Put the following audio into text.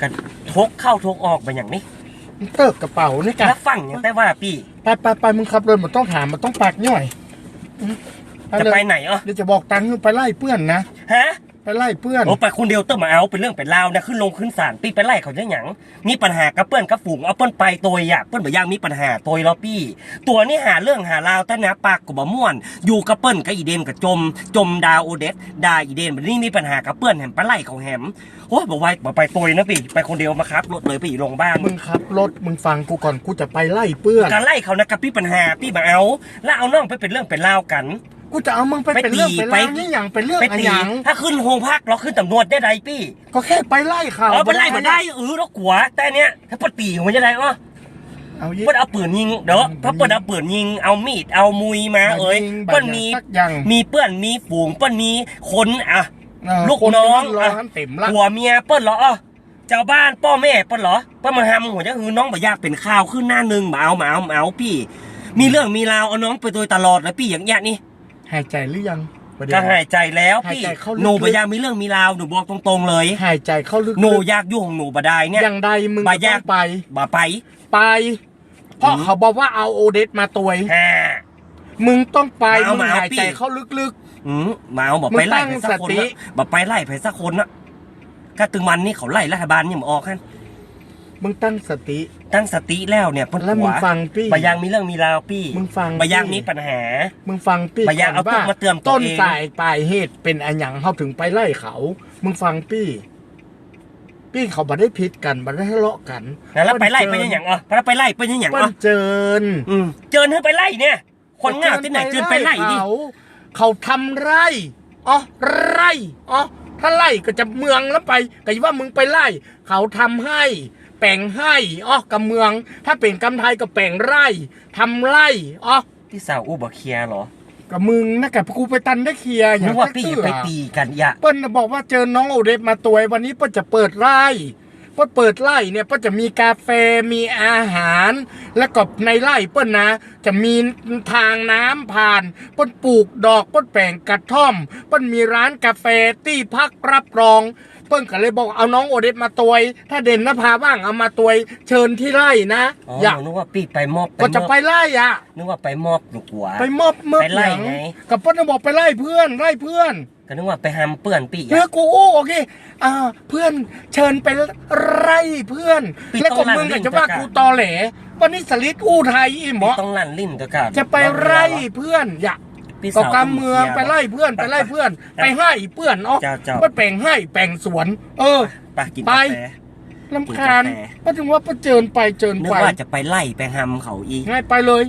กันทกเข้าทกออกไปอย่างนี้มันเติกกระเป๋านี่กันแล้วฟังอย่างแต่ว่าพี่ไปไปไปมึงขับรถมันต้องถามมันต้องปากย่อยจะไปไหนอะเดี๋ยวจะบอกตังค์ไปไล่เพื่อนนะฮะ ไปไล่เพื่อน โอ้ไปคนเดียวเติมมาเอาเป็นเรื่องเป็นราวนะขึ้นลงขึ้นศาลพี่ไปไล่เขาจะหยังมีปัญหากับเปิ้นกับฝูงเอาเปิ้นไปตัวอยากเปิ้นบ่อยากมีปัญหาตัวแล้วพี่ตัวนี้หาเรื่องหาราวแต่นะปากก็บ่ม่วน อยู่กับเปิ้นกับอีเดนกับจม จมดาวโอเดสดาอีเดนบัดนี้มีปัญหากับเปิ้นแหมไปไล่เขาแหมโอ้ยบ่ไหวบ่ไปตัวนะพี่ไปคนเดียวมาครับรถเลยไปอีโรงพยาบาลมึงขับรถมึงฟังกูก่อนกูจะไปไล่เพื่อนการไล่เขานะกับพี่ปัญหาพี่มาเอาแล้วเอาน้องไปเป็นเรื่องเป็นราวกัน กูจะเอามึงไปไปเป็นเรื่องตีเป็นไปราวนี่อย่างเป็นเรื่องไปอะไรตีอย่างถ้าขึ้นโรงพักเราขึ้นตำรวจได้ใดพี่ ก็แค่ไปไล่เขาเออไปไล่มาได้เออแล้วกลัวแต่เนี้ยถ้าปตีหัวจะได้อ๋อเอายิเปิ้นเอาปืนยิงเด้อถ้าเปิ้นเอาปืนยิงเอามีดเอามุยมาเอ้ยบัเปิ้ดนมีสักอย่างมีเปิ้นมีฝูงเปิ้นมีคนอะเออลูกคนน้องที่รออะกันเต็มละผัวเมียเปิ้นเหรออ้อเจ้าบ้านพ่อแม่เปิ้นเหรอเปิ้นมาทำหัวจะคือน้องบ่อยากเป็นข่าวขึ้นหน้าหนึ่งมาเอามาเอามาเอาพี่ มีเรื่องมีราวเอาน้องไปโดยตลอดแล้วพี่อย่างเงี้ยนี่ หายใจหรือยังประเดี๋ก็ยวหายใจแล้วพี่ หายใจเข้าลึกๆ หนูบ่อยากมีเรื่องมีราว หนูบอกตรงๆเลย หายใจเข้าลึกๆหนูอยากอยู่ของหนูบ่ได้เนี่ย อย่างใดมึงบ่ก็อยาต้กองไป บ่ไป ไป เพราะอืม เขาบอกว่าเอาโอเดสมาตัวฮ่า มึงต้องไปมาเอามึงมาเอาหายพี่ใจเข้าลึก อืมมาเอาบอกมึงไปไล่ตั้งไปสักคนสติ นะบอกไปไล่ไปสักคนนะก็ตึงมันนี่เขาไล่รัฐบาลนี่มาออกฮั่นๆ มึงตั้งสติ ตั้งสติแล้วเนี่ยเพิ่นแล้วหัมึวงฟังพี่บายังมีเรื่องมีราวพี่มึงฟังบายังพี่มีปัญหา มึงฟังพี่บ่อยากเอาก่พวกมาเตือนตัวต้นเองสายปลายเหตุเป็นอันหยังเขาถึงไปไล่เขา มึงฟังพี่พี่เขาบ่ได้พิษกันบ่ได้ทะเลาะกัน แล้วไปไล่ไปยังหยังอะแล้วไปไล่ไปยังหยังเปิ้อะนเจิญอืมเจอเธอไปไล่เนี่ย คนง่าวที่ไหนเจอไปไล่ดิเขาเขาทำไร่อ๋อไร่อ๋อถ้าไล่ก็จะเมืองแล้วไปก็ว่ามึงไปไล่ เขาทำให้ แปลงให้อ๋อกับเมือง ถ้าเป็นกำไทยก็แปลงไร่ทำไร่อ๋อที่สาวอู้บ่เคลียร์เหรอกับมึงนะกับกูไปตันได้เคลียร์อย่านึงกว่าพี่ตื้อย่าไปอะตีกันอย่า เปิ้ลน่ะบอกว่าเจอน้องโอเดฟมาตัววันนี้เปิ้ลจะเปิดไร่ เปิ้ลเปิดไร่เนี่ยเปิ้ลจะมีกาแฟมีอาหาร แล้วก็ในไร่เปิ้ลนะ จะมีทางน้ำผ่าน เปิ้ลปลูกดอกเปิ้ลแปลงกระท่อม เปิ้ลมีร้านกาแฟที่พักรับรอง เปิ้ลก็เลยบอกเอาน้องโอเดฟมาตัวถ้าเด่นนภาว่างเอามาตัวเชิญที่ไร่นะอ๋ออยากนึกว่าพี่ไปมอบก็จะมอบไปไล่อะนึกว่าไปมอบลูกหัวไปมอบเมื่อไปไล่ไงกับเปิ้ลน่ะบอกไปไล่เพื่อนไล่เพื่อน ก็นึกว่าไปหำเปื่อนพี่เพื่ออะกูโอ้โอเคอ่า เพื่อนเชิญไปไร่เพื่อนปิดแล้วก็ต้องลั่นมึงลิ้ก็นจะว่าประกาศกูตอแหลวันนี้สลิดอู้ไทยอีหมอต้องลั่นลิ้นก็กาจะไปไร่เพื่อนอย่าพี่ต่อสาวการเมืองไปไล่เพื่อนไปไล่เพื่อน ไปให้เพื่อนเนาะเจ้าเจ้าไปแปลงให้แปลงสวน เออไปกินไปกาแฟลำคาญกินกาแฟก็ถึงว่าไปเจิญไปเจิญนึกไปว่าจะไปไล่ไปหำเขาอีกง่ายไปเลย